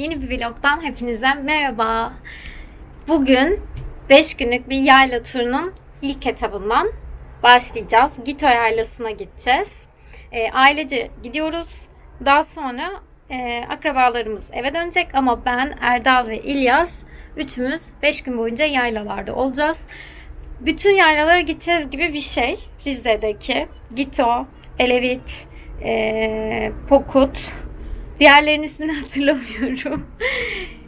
Yeni bir vlogdan hepinize merhaba. Bugün 5 günlük bir yayla turunun ilk etabından başlayacağız. Gito yaylasına gideceğiz. E, ailece gidiyoruz. Daha sonra e, akrabalarımız eve dönecek ama ben, Erdal ve İlyas üçümüz 5 gün boyunca yaylalarda olacağız. Bütün yaylalara gideceğiz gibi bir şey. Rize'deki Gito, Elevit, e, Pokut, Diğerlerinin ismini hatırlamıyorum.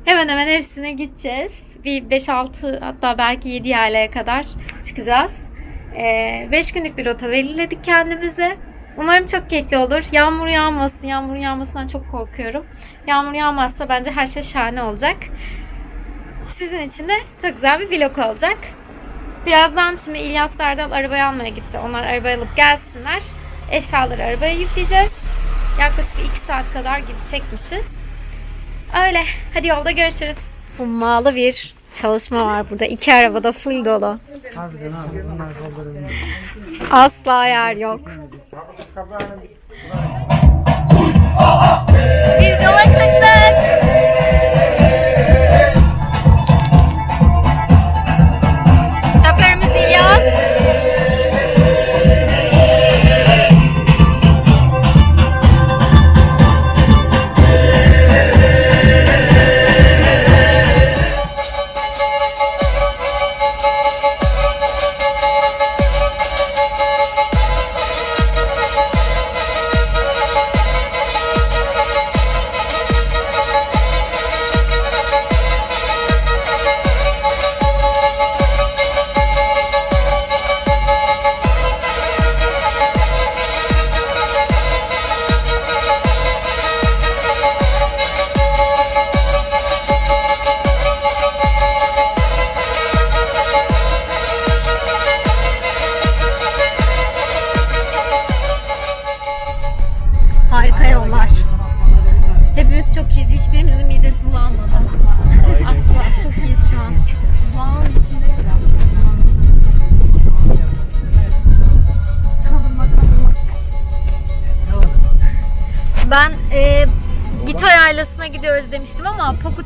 hemen hemen hepsine gideceğiz. Bir 5-6 hatta belki 7 yerlere kadar çıkacağız. 5 günlük bir rota belirledik kendimize. Umarım çok keyifli olur. Yağmur yağmasın. Yağmur yağmasından çok korkuyorum. Yağmur yağmazsa bence her şey şahane olacak. Sizin için de çok güzel bir vlog olacak. Birazdan şimdi İlyas Erdal arabayı almaya gitti. Onlar arabayı alıp gelsinler. Eşyaları arabaya yükleyeceğiz. Yaklaşık 2 saat kadar gibi çekmişiz. Öyle. Hadi yolda görüşürüz. Hummalı bir çalışma var burada. İki arabada full dolu. Asla yer yok. Biz yola çıktık.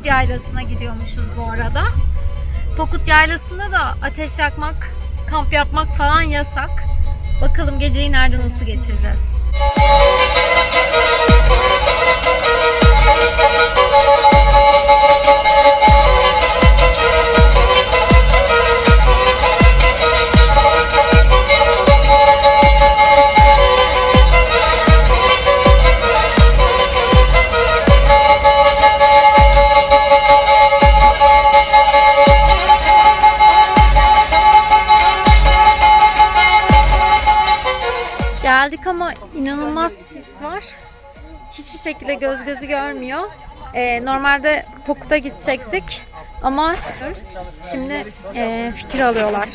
Yaylası'na gidiyormuşuz bu arada. Pokut Yaylası'nda da ateş yakmak, kamp yapmak falan yasak. Bakalım geceyi nerede nasıl geçireceğiz. Şekilde göz gözü görmüyor. Ee, normalde Pokut'a gidecektik ama şimdi e, fikir alıyorlar.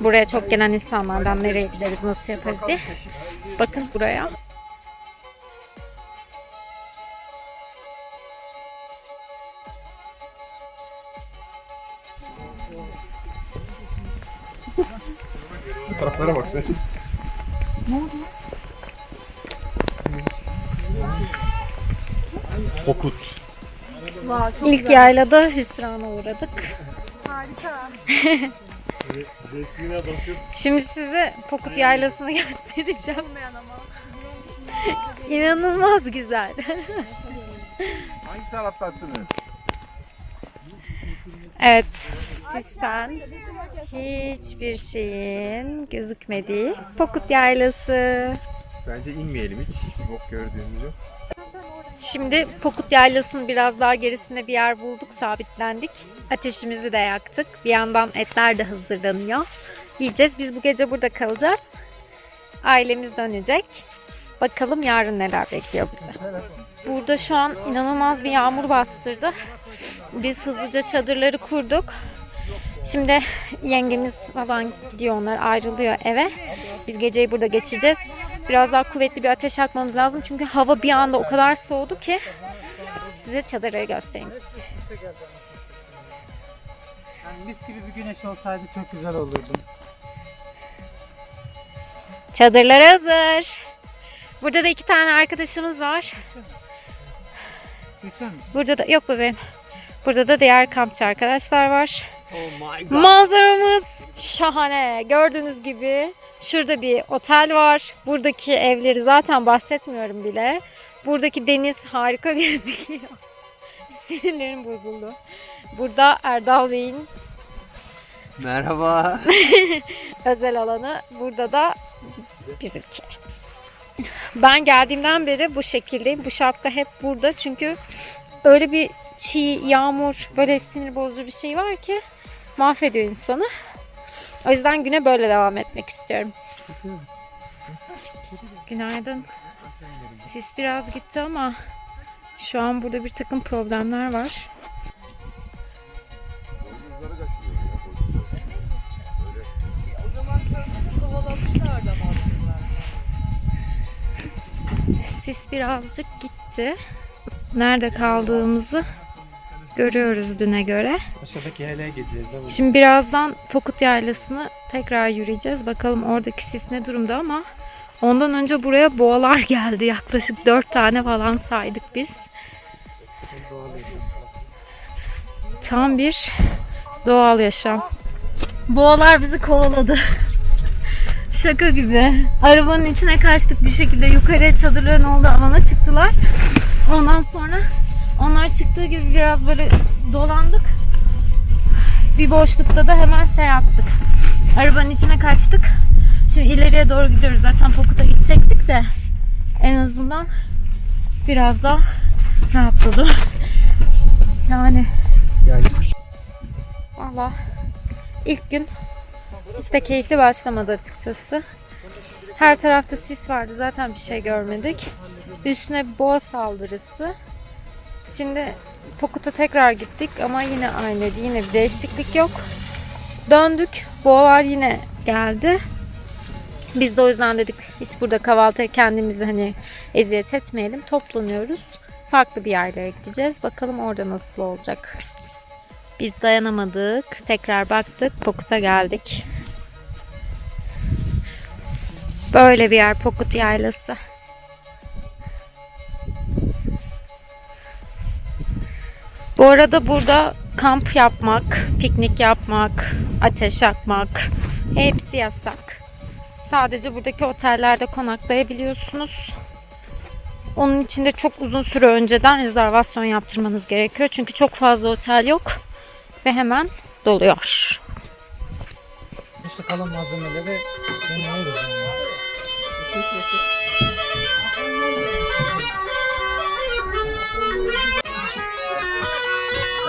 Buraya çok gelen insanlardan nereye gideriz, nasıl yaparız diye. Bakın buraya. Bu taraflara bak sen. Okut. İlk yaylada hüsrana uğradık. Resmine bakıp Şimdi size Pokut yaylasını göstereceğim. İnanılmaz güzel. hangi taraftasınız? Evet, sisten hiçbir şeyin gözükmediği Pokut Yaylası. Bence inmeyelim hiç. Hiçbir bok gördüğümüzü. Şimdi Pokut Yaylası'nın biraz daha gerisinde bir yer bulduk, sabitlendik. Ateşimizi de yaktık. Bir yandan etler de hazırlanıyor. Yiyeceğiz. Biz bu gece burada kalacağız. Ailemiz dönecek. Bakalım yarın neler bekliyor bizi. Burada şu an inanılmaz bir yağmur bastırdı. Biz hızlıca çadırları kurduk. Şimdi yengemiz falan gidiyor onlar ayrılıyor eve. Biz geceyi burada geçeceğiz. Biraz daha kuvvetli bir ateş yakmamız lazım. Çünkü hava bir anda o kadar soğudu ki size çadırları göstereyim. Yani mis gibi bir güneş olsaydı çok güzel olurdu. Çadırlar hazır. Burada da iki tane arkadaşımız var. Burada da yok bebeğim. Burada da diğer kampçı arkadaşlar var. Oh my Manzaramız şahane. Gördüğünüz gibi şurada bir otel var. Buradaki evleri zaten bahsetmiyorum bile. Buradaki deniz harika gözüküyor. Sinirlerim bozuldu. Burada Erdal Bey'in Merhaba. özel alanı. Burada da bizimki. Ben geldiğimden beri bu şekildeyim. Bu şapka hep burada. Çünkü öyle bir çiğ, yağmur, böyle sinir bozucu bir şey var ki mahvediyor insanı. O yüzden güne böyle devam etmek istiyorum. Günaydın. Sis biraz gitti ama şu an burada bir takım problemler var. Sis birazcık gitti. Nerede kaldığımızı görüyoruz düne göre. Aşağıdaki yaylaya gideceğiz ama. Şimdi birazdan Pokut Yaylası'nı tekrar yürüyeceğiz. Bakalım oradaki sis ne durumda ama ondan önce buraya boğalar geldi. Yaklaşık 4 tane falan saydık biz. Tam bir doğal yaşam. Boğalar bizi kovaladı. Şaka gibi. Arabanın içine kaçtık bir şekilde yukarıya çadırların olduğu alana çıktılar. Ondan sonra onlar çıktığı gibi biraz böyle dolandık bir boşlukta da hemen şey yaptık. Arabanın içine kaçtık. Şimdi ileriye doğru gidiyoruz. Zaten Pokut'a gidecektik de en azından biraz daha rahatladım. Yani Yani valla ilk gün hiç de keyifli başlamadı açıkçası. Her tarafta sis vardı. Zaten bir şey görmedik. Üstüne boğa saldırısı. Şimdi Pokut'a tekrar gittik ama yine aynıydı. Yine bir değişiklik yok. Döndük. Boğalar yine geldi. Biz de o yüzden dedik hiç burada kahvaltıya kendimizi hani eziyet etmeyelim. Toplanıyoruz. Farklı bir yerlere gideceğiz. Bakalım orada nasıl olacak. Biz dayanamadık. Tekrar baktık. Pokut'a geldik. Böyle bir yer Pokut Yaylası. Bu arada burada kamp yapmak, piknik yapmak, ateş yakmak hepsi yasak. Sadece buradaki otellerde konaklayabiliyorsunuz. Onun için de çok uzun süre önceden rezervasyon yaptırmanız gerekiyor. Çünkü çok fazla otel yok ve hemen doluyor. İşte kalan malzemeleri ben alırım.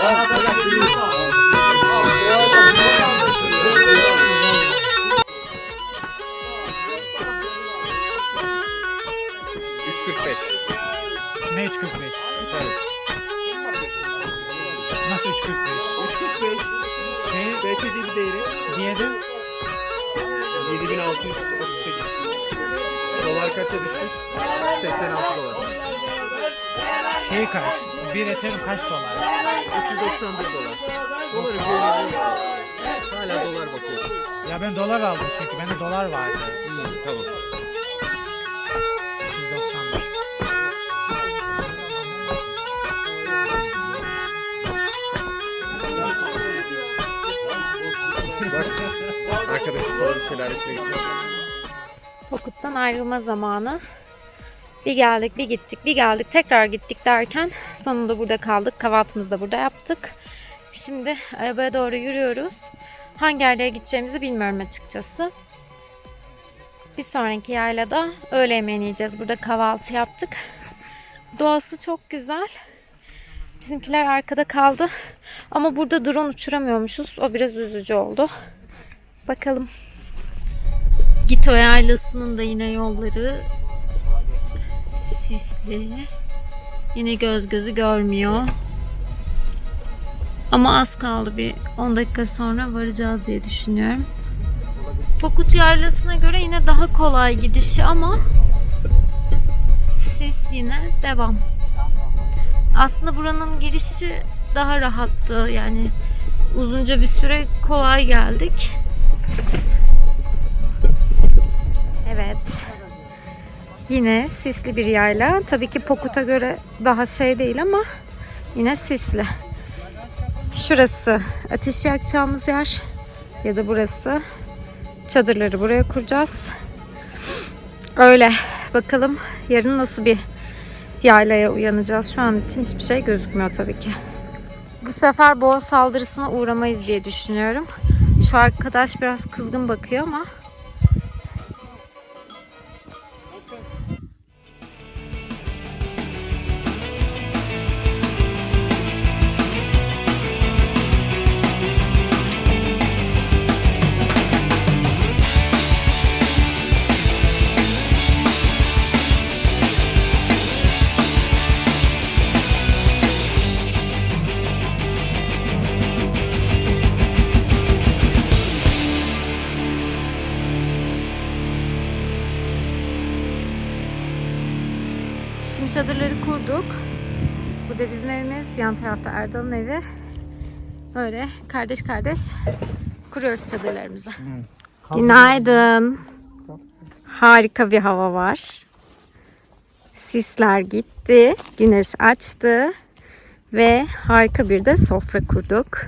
3.45 Ne 3.45? Evet. Nasıl 3.45? 3.45 Şey BTC bir değeri diyelim 7638 Dolar kaça düşmüş? 86 dolar şey kaç? Bir Ethereum kaç dolar? 391 dolar. Doları yok. Hala dolar bakıyorsun. Ya ben dolar aldım çünkü bende dolar vardı. Hmm, tamam. 391. Bak. Arkadaşım şeyler içine. Pokut'tan ayrılma zamanı. Bir geldik, bir gittik, bir geldik, tekrar gittik derken sonunda burada kaldık. Kahvaltımızı da burada yaptık. Şimdi arabaya doğru yürüyoruz. Hangi yerlere gideceğimizi bilmiyorum açıkçası. Bir sonraki yaylada öğle yemeğini yiyeceğiz. Burada kahvaltı yaptık. Doğası çok güzel. Bizimkiler arkada kaldı. Ama burada drone uçuramıyormuşuz. O biraz üzücü oldu. Bakalım. Gito yaylasının da yine yolları sisli. Yine göz gözü görmüyor. Ama az kaldı bir 10 dakika sonra varacağız diye düşünüyorum. Pokut yaylasına göre yine daha kolay gidişi ama sis yine devam. Aslında buranın girişi daha rahattı. Yani uzunca bir süre kolay geldik. Evet. Yine sisli bir yayla. Tabii ki Pokut'a göre daha şey değil ama yine sisli. Şurası ateş yakacağımız yer ya da burası. Çadırları buraya kuracağız. Öyle. Bakalım yarın nasıl bir yaylaya uyanacağız. Şu an için hiçbir şey gözükmüyor tabii ki. Bu sefer boğa saldırısına uğramayız diye düşünüyorum. Şu arkadaş biraz kızgın bakıyor ama Şimdi çadırları kurduk. Burada bizim evimiz, yan tarafta Erdal'ın evi. Böyle kardeş kardeş kuruyoruz çadırlarımızı. Günaydın. Harika bir hava var. Sisler gitti, güneş açtı ve harika bir de sofra kurduk.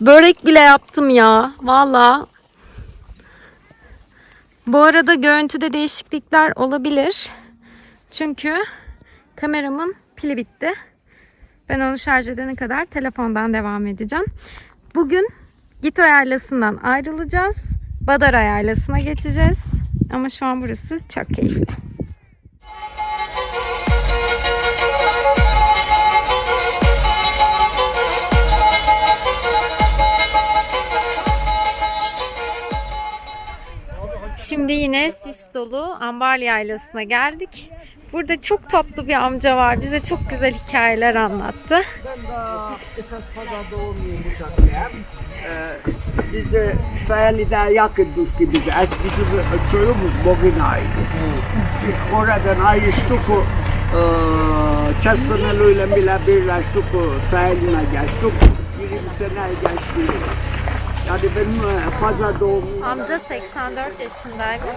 Börek bile yaptım ya. Valla bu arada görüntüde değişiklikler olabilir. Çünkü kameramın pili bitti. Ben onu şarj edene kadar telefondan devam edeceğim. Bugün Gito Yaylası'ndan ayrılacağız. Badara Yaylası'na geçeceğiz. Ama şu an burası çok keyifli. Şimdi yine sis dolu Ambarlı Yaylası'na geldik. Burada çok tatlı bir amca var. Bize çok güzel hikayeler anlattı. Ben de esas pazarda olmayayım bu şartlayayım. Ee, bize Sayali'de yakın düştü bize. Es bizim köyümüz Bogina'ydı. Şimdi Oradan ayrıştık. E, Kestanelü'yle bile birleştik. Sayali'ne geçtik. 20 sene geçti. Yani benim e, pazar doğumluyum. Amca 84 yaşındaymış.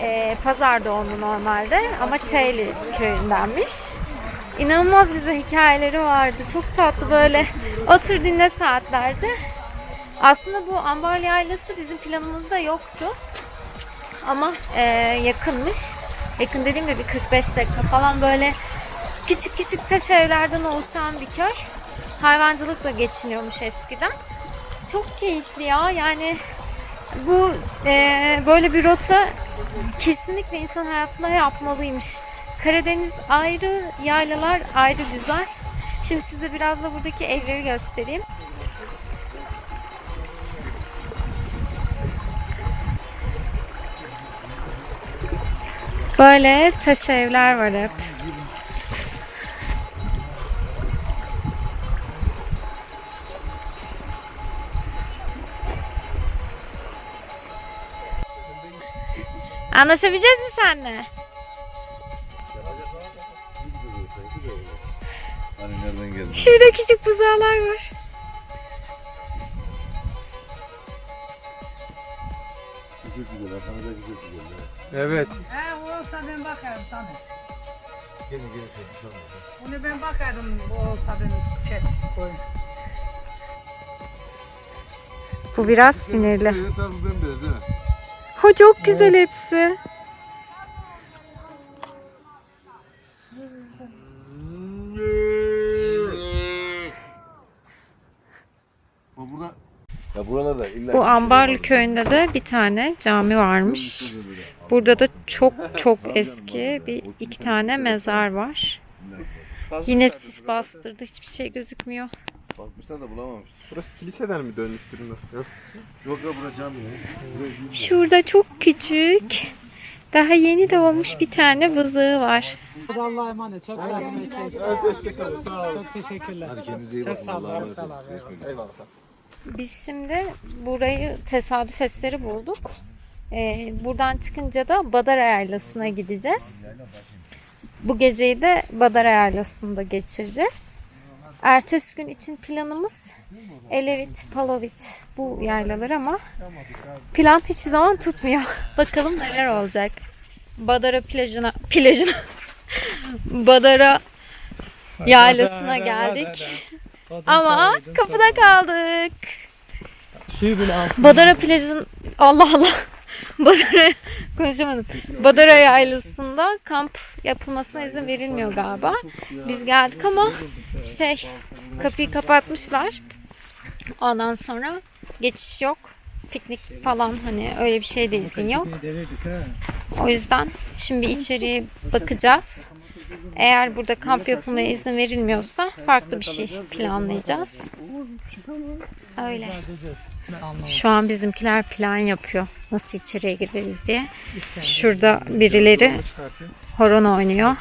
Ee, pazar doğumlu normalde ama Çeyli köyündenmiş. İnanılmaz bize hikayeleri vardı. Çok tatlı böyle. Otur dinle saatlerce. Aslında bu Ambarlı Yaylası bizim planımızda yoktu. Ama e, yakınmış. Yakın dediğimde bir 45 dakika falan böyle küçük küçük taş evlerden oluşan bir köy. Hayvancılıkla geçiniyormuş eskiden. Çok keyifli ya. Yani bu e, böyle bir rota kesinlikle insan hayatına yapmalıymış. Karadeniz ayrı, yaylalar ayrı güzel. Şimdi size biraz da buradaki evleri göstereyim. Böyle taş evler var hep. Anlaşabileceğiz mi seninle? Hani nereden geldin? Şurada küçük buzağlar var. Çok güzel, arkamızda çok güzel. Evet. He olsa ben bakarım tabii. Gelin gelin şöyle bir şey olmaz. Onu ben bakarım bu olsa ben çet koyun. Bu biraz sinirli. Tarafı bembeyaz ha. Ha çok güzel hepsi. Bu burada... Ya buralarda illa... Bu Ambarlı köyünde de bir tane cami varmış. Burada da çok çok eski bir iki tane mezar var. Yine sis bastırdı. Hiçbir şey gözükmüyor. Bakmışlar da bulamamış. Burası kiliseden mi dönüştürülür? Yok. Yok ya bura cami ya. Şurada çok küçük. Daha yeni doğmuş bir tane buzığı var. Hadi Allah'a emanet. Çok sağ olun. Hoşçakalın. Sağ olun. Çok teşekkürler. Hadi kendinize iyi Çok bakın. sağ olun. Çok sağ olun. Eyvallah. Biz şimdi burayı tesadüf eseri bulduk. Ee, buradan çıkınca da Badara Yaylası'na gideceğiz. Bu geceyi de Badara Yaylası'nda geçireceğiz. Ertesi gün için planımız Elevit, Palovit bu yaylalar ama plan hiçbir zaman tutmuyor. Bakalım neler olacak. Badara plajına, plajına, Badara yaylasına geldik. Ama kapıda kaldık. Badara plajın Allah Allah. Badara konuşamadım. Badara yaylasında kamp yapılmasına izin verilmiyor galiba. Biz geldik ama şey kapıyı kapatmışlar. Ondan sonra geçiş yok. Piknik falan hani öyle bir şey de izin yok. O yüzden şimdi içeriye bakacağız. Eğer burada kamp yapılmaya izin verilmiyorsa farklı bir şey planlayacağız. Öyle. Şu an bizimkiler plan yapıyor. Nasıl içeriye gireriz diye. Şurada birileri horon oynuyor.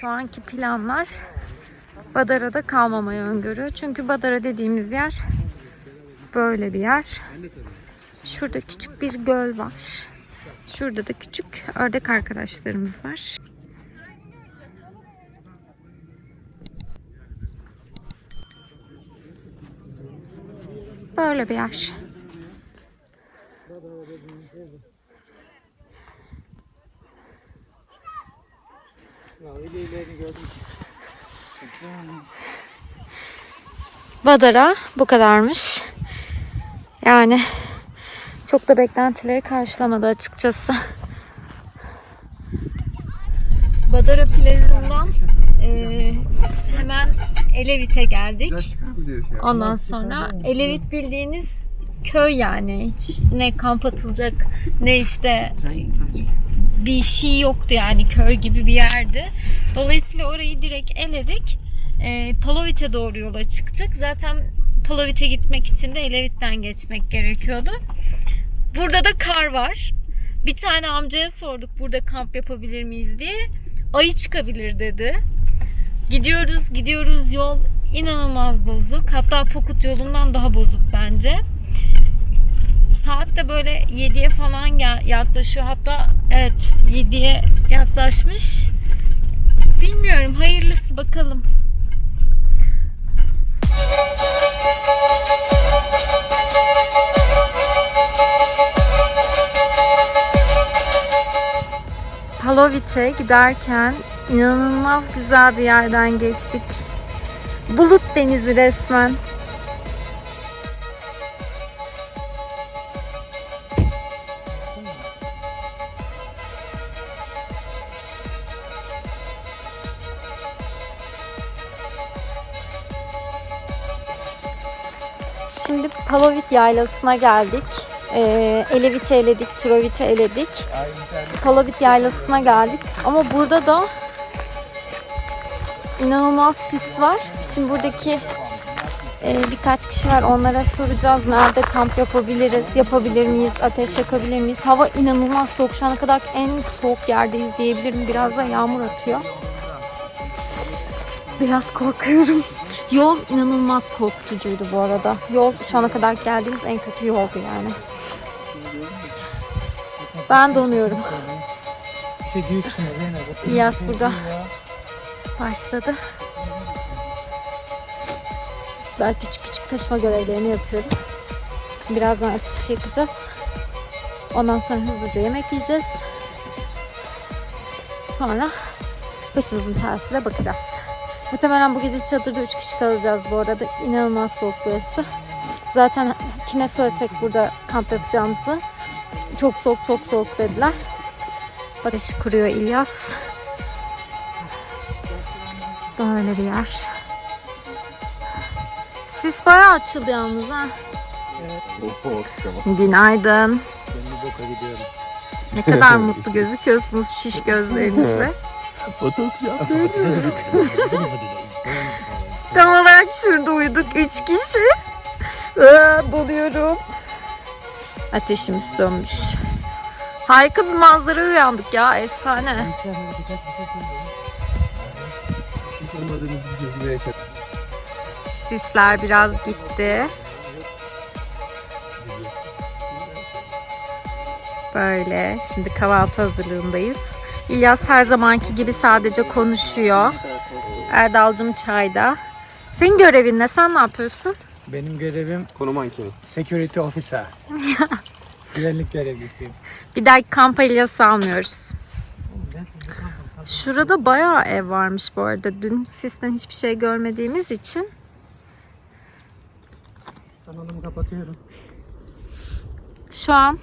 Şu anki planlar Badara'da kalmamayı öngörüyor. Çünkü Badara dediğimiz yer böyle bir yer. Şurada küçük bir göl var. Şurada da küçük ördek arkadaşlarımız var. Böyle bir yer. Badara bu kadarmış. Yani çok da beklentileri karşılamadı açıkçası. Badara plajından eee, hemen Elevit'e geldik. Ondan sonra Elevit bildiğiniz köy yani hiç ne kamp atılacak ne işte bir şey yoktu yani köy gibi bir yerdi. Dolayısıyla orayı direkt eledik. E, Palovit'e doğru yola çıktık. Zaten Palovit'e gitmek için de Elevit'ten geçmek gerekiyordu. Burada da kar var. Bir tane amcaya sorduk burada kamp yapabilir miyiz diye. Ayı çıkabilir dedi. Gidiyoruz gidiyoruz yol inanılmaz bozuk. Hatta Pokut yolundan daha bozuk bence. Saat de böyle 7'ye falan yaklaşıyor. Hatta evet 7'ye yaklaşmış. Bilmiyorum hayırlısı bakalım. Palovit'e giderken inanılmaz güzel bir yerden geçtik. Bulut denizi resmen. Yaylasına geldik. Ee, Elevit'i eledik, Trovit'i eledik. Palavit yaylasına geldik. Ama burada da inanılmaz sis var. Şimdi buradaki e, birkaç kişi var. Onlara soracağız. Nerede kamp yapabiliriz? Yapabilir miyiz? Ateş yakabilir miyiz? Hava inanılmaz soğuk. Şu ana kadar en soğuk yerdeyiz diyebilirim. Biraz da yağmur atıyor. Biraz korkuyorum. Yol inanılmaz korkutucuydu bu arada. Yol şu ana kadar geldiğimiz en kötü yoldu yani. Ben donuyorum. İlyas burada. başladı. Ben küçük küçük taşıma görevlerini yapıyorum. Şimdi birazdan ateş yakacağız. Ondan sonra hızlıca yemek yiyeceğiz. Sonra başımızın çaresine bakacağız. Muhtemelen bu gece çadırda 3 kişi kalacağız bu arada. İnanılmaz soğuk burası. Zaten kime söylesek burada kamp yapacağımızı çok soğuk çok soğuk dediler. Ateşi kuruyor İlyas. Böyle bir yer. Sis bayağı açıldı yalnız ha. Oho, tamam. Günaydın. Ne kadar mutlu gözüküyorsunuz şiş gözlerinizle. Botoks. Tam olarak şurada uyuduk üç kişi. Aa, donuyorum. Ateşimiz sönmüş. Harika bir manzara uyandık ya efsane. Sisler biraz gitti. Böyle. Şimdi kahvaltı hazırlığındayız. İlyas her zamanki gibi sadece konuşuyor. Erdal'cım çayda. Senin görevin ne? Sen ne yapıyorsun? Benim görevim Konu mankeni. security officer. Güvenlik görevlisiyim. Bir dahaki kampa İlyas'ı almıyoruz. Şurada bayağı ev varmış bu arada. Dün sisten hiçbir şey görmediğimiz için. Kanalımı kapatıyorum. Şu an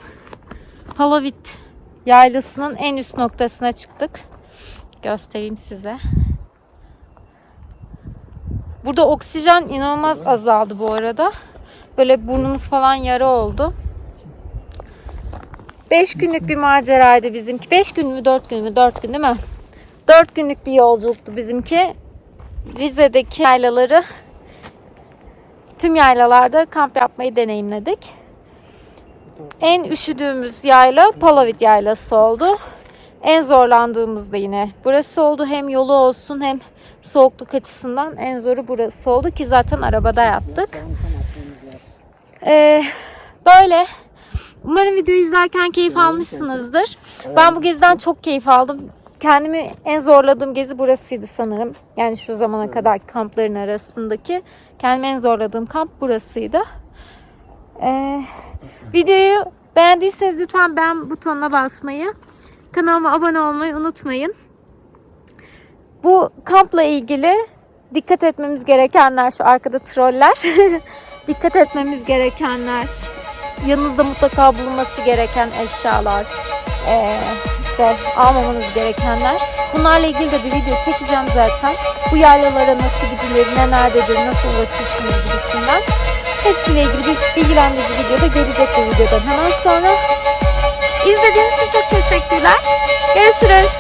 Palavit yaylasının en üst noktasına çıktık. Göstereyim size. Burada oksijen inanılmaz azaldı bu arada. Böyle burnumuz falan yara oldu. 5 günlük bir maceraydı bizimki. 5 gün mü 4 gün mü? 4 gün değil mi? 4 günlük bir yolculuktu bizimki. Rize'deki yaylaları tüm yaylalarda kamp yapmayı deneyimledik. En üşüdüğümüz yayla Palavit yaylası oldu. En zorlandığımız da yine burası oldu. Hem yolu olsun hem soğukluk açısından en zoru burası oldu ki zaten arabada yattık. Ee, böyle. Umarım videoyu izlerken keyif almışsınızdır. Ben bu geziden çok keyif aldım. Kendimi en zorladığım gezi burasıydı sanırım. Yani şu zamana kadar kampların arasındaki. Kendimi en zorladığım kamp burasıydı. Ee, Videoyu beğendiyseniz lütfen beğen butonuna basmayı, kanalıma abone olmayı unutmayın. Bu kampla ilgili dikkat etmemiz gerekenler, şu arkada troller, dikkat etmemiz gerekenler, yanınızda mutlaka bulunması gereken eşyalar, ee, işte almamanız gerekenler. Bunlarla ilgili de bir video çekeceğim zaten. Bu yaylalara nasıl gidilir, ne nerededir, nasıl ulaşırsınız gibisinden. Hepsiyle ilgili bir bilgilendirici videoda gelecek bu videodan hemen sonra. İzlediğiniz için çok teşekkürler. Görüşürüz.